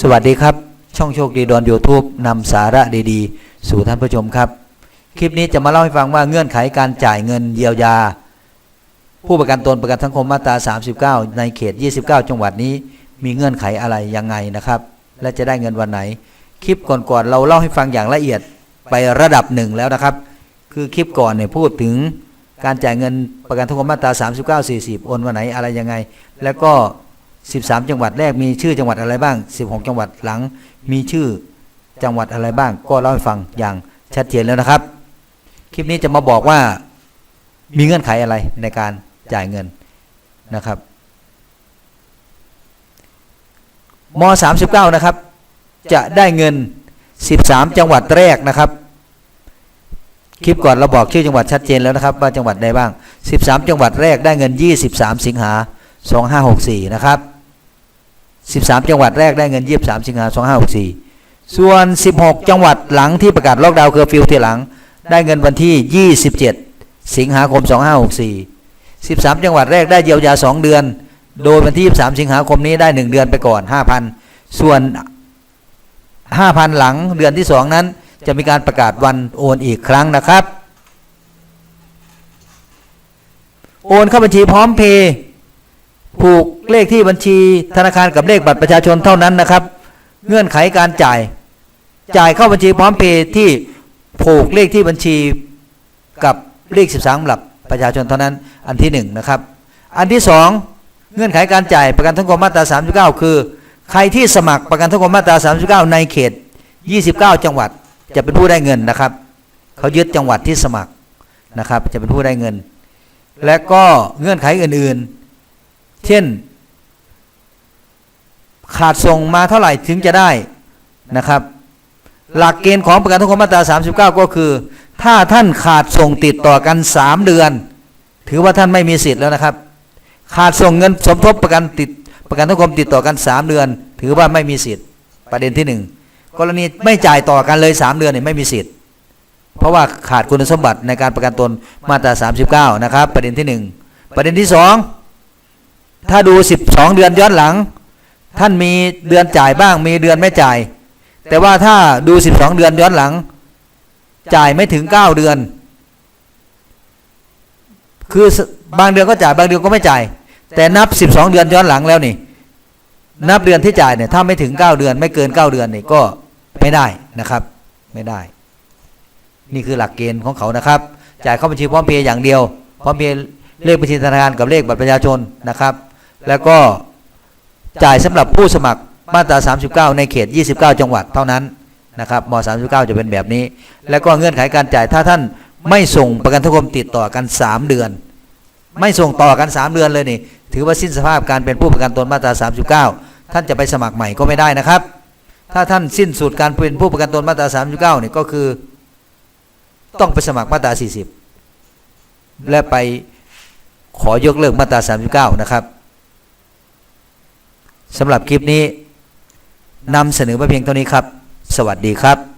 สวัสดีครับ ช่องโชคดีดอนยูทูบนำสาระดีๆ สู่ท่านผู้ชมครับ คลิปนี้จะมาเล่าให้ฟังว่าเงื่อนไขการจ่ายเงินเยียวยา ผู้ประกันตนประกันสังคมมาตรา 39 ในเขต 29 จังหวัดนี้ มีเงื่อนไขอะไรยังไงนะครับ และจะได้เงินวันไหน คลิปก่อนๆเราเล่าให้ฟังอย่างละเอียดไประดับหนึ่งแล้วนะครับ คือคลิปก่อนเนี่ยพูดถึงการจ่ายเงินประกันสังคมมาตรา 39 40 โอนวันไหนอะไรยังไง แล้วก็ 13 จังหวัดแรกมีชื่อจังหวัดอะไรบ้าง 16 จังหวัดหลังมีชื่อจังหวัดอะไรบ้าง ก็เล่าให้ฟังอย่างชัดเจนแล้วนะครับ คลิปนี้จะมาบอกว่ามีเงื่อนไขอะไรในการจ่ายเงินนะครับม 39 นะครับ จะได้เงิน 13 จังหวัดแรกนะครับ คลิปก่อนเราบอกชื่อจังหวัดชัดเจนแล้วนะครับ ว่าจังหวัดใดบ้าง 13 จังหวัดแรกได้เงิน 23 สิงหา2564 นะครับ 13 จังหวัดแรกได้เงิน 23 สิงหา2564 ส่วน 16 จังหวัดหลังที่ประกาศล็อกดาวน์เคอร์ฟิวทีหลัง ได้เงินวันที่ 27 สิงหาคม 2564 13 จังหวัดแรกได้เยียวยา 2 เดือน โดยวันที่ 23 สิงหาคมนี้ได้ 1 เดือนไปก่อน 5,000 ส่วน 5,000 หลังเดือนที่ 2 นั้น จะมีการประกาศวันโอนอีกครั้งนะครับ โอนเข้าบัญชีพร้อมเพย์ ผูกเลขที่บัญชีธนาคารกับเลขบัตรประชาชนเท่านั้นนะครับ เงื่อนไขการจ่าย จ่ายเข้าบัญชีพร้อมเพย์ที่ผูกเลขที่บัญชีกับเลข 13หลับประชาชนเท่านั้นอันที่หนึ่งนะครับ อันที่สองเงื่อนไขการจ่ายประกันสังคมมาตรา 39 คือ ใครที่สมัครประกันสังคมมาตรา 39 ในเขต 29 จังหวัดจะเป็นผู้ได้เงินนะครับ เขายึดจังหวัดที่สมัครนะครับ จะเป็นผู้ได้เงิน และก็เงื่อนไขอื่นๆ เช่น ขาดส่งมาเท่าไหร่ถึงจะได้นะครับ หลักเกณฑ์ของประกันสังคมมาตรา 39 ก็คือ ถ้าท่านขาดส่งติดต่อกัน 3 เดือน ถือว่าท่านไม่มีสิทธิ์แล้วนะครับ ขาดส่งเงินสมทบประกันติดประกันสังคมติดต่อกัน 3 เดือน ถือว่าไม่มีสิทธิ์ประเด็นที่หนึ่งกรณีไม่จ่ายต่อกันเลย 3 เดือนเนี่ยไม่มีสิทธิ์ เพราะว่าขาดคุณสมบัติในการประกันตนมาตรา 39 นะครับ ประเด็นที่ 1 ประเด็นที่ 2 ถ้าดู 12 เดือนย้อนหลัง ท่านมีเดือนจ่ายบ้าง มีเดือนไม่จ่าย แต่ว่าถ้าดู 12 เดือนย้อนหลัง จ่ายไม่ถึง 9 เดือน คือบางเดือนก็จ่ายบางเดือนก็ไม่จ่าย แต่นับ 12 เดือนย้อนหลังแล้วนี่ นับเดือนที่จ่ายเนี่ยถ้าไม่ถึง 9 เดือน ไม่เกิน 9 เดือนนี่ก็ไม่ได้นะครับ ไม่ได้ นี่คือหลักเกณฑ์ของเขานะครับ จ่ายเข้าบัญชีพร้อมเพย์อย่างเดียวพร้อมเพย์เลขบัญชีธนาคารกับเลขบัตรประชาชนนะครับ แล้วก็จ่ายสำหรับผู้สมัครมาตรา 39 ในเขต 29 จังหวัดเท่านั้นนะครับม 39 จะเป็นแบบนี้ แล้วก็เงื่อนไขการจ่ายถ้าท่านไม่ส่งประกันสังคมติดต่อกัน 3 เดือน ไม่ส่งต่อกัน 3 เดือนเลยนี่ ถือว่าสิ้นสภาพการเป็นผู้ประกันตนมาตรา 39 ท่านจะไปสมัครใหม่ก็ไม่ได้นะครับ ถ้าท่านสิ้นสุดการเป็นผู้ประกันตนมาตรา 39 เนี่ยก็คือ ต้องไปสมัครมาตรา 40 และไปขอยกเลิกมาตรา 39 นะครับ สำหรับคลิปนี้นำเสนอมาเพียงเท่านี้ครับ สวัสดีครับ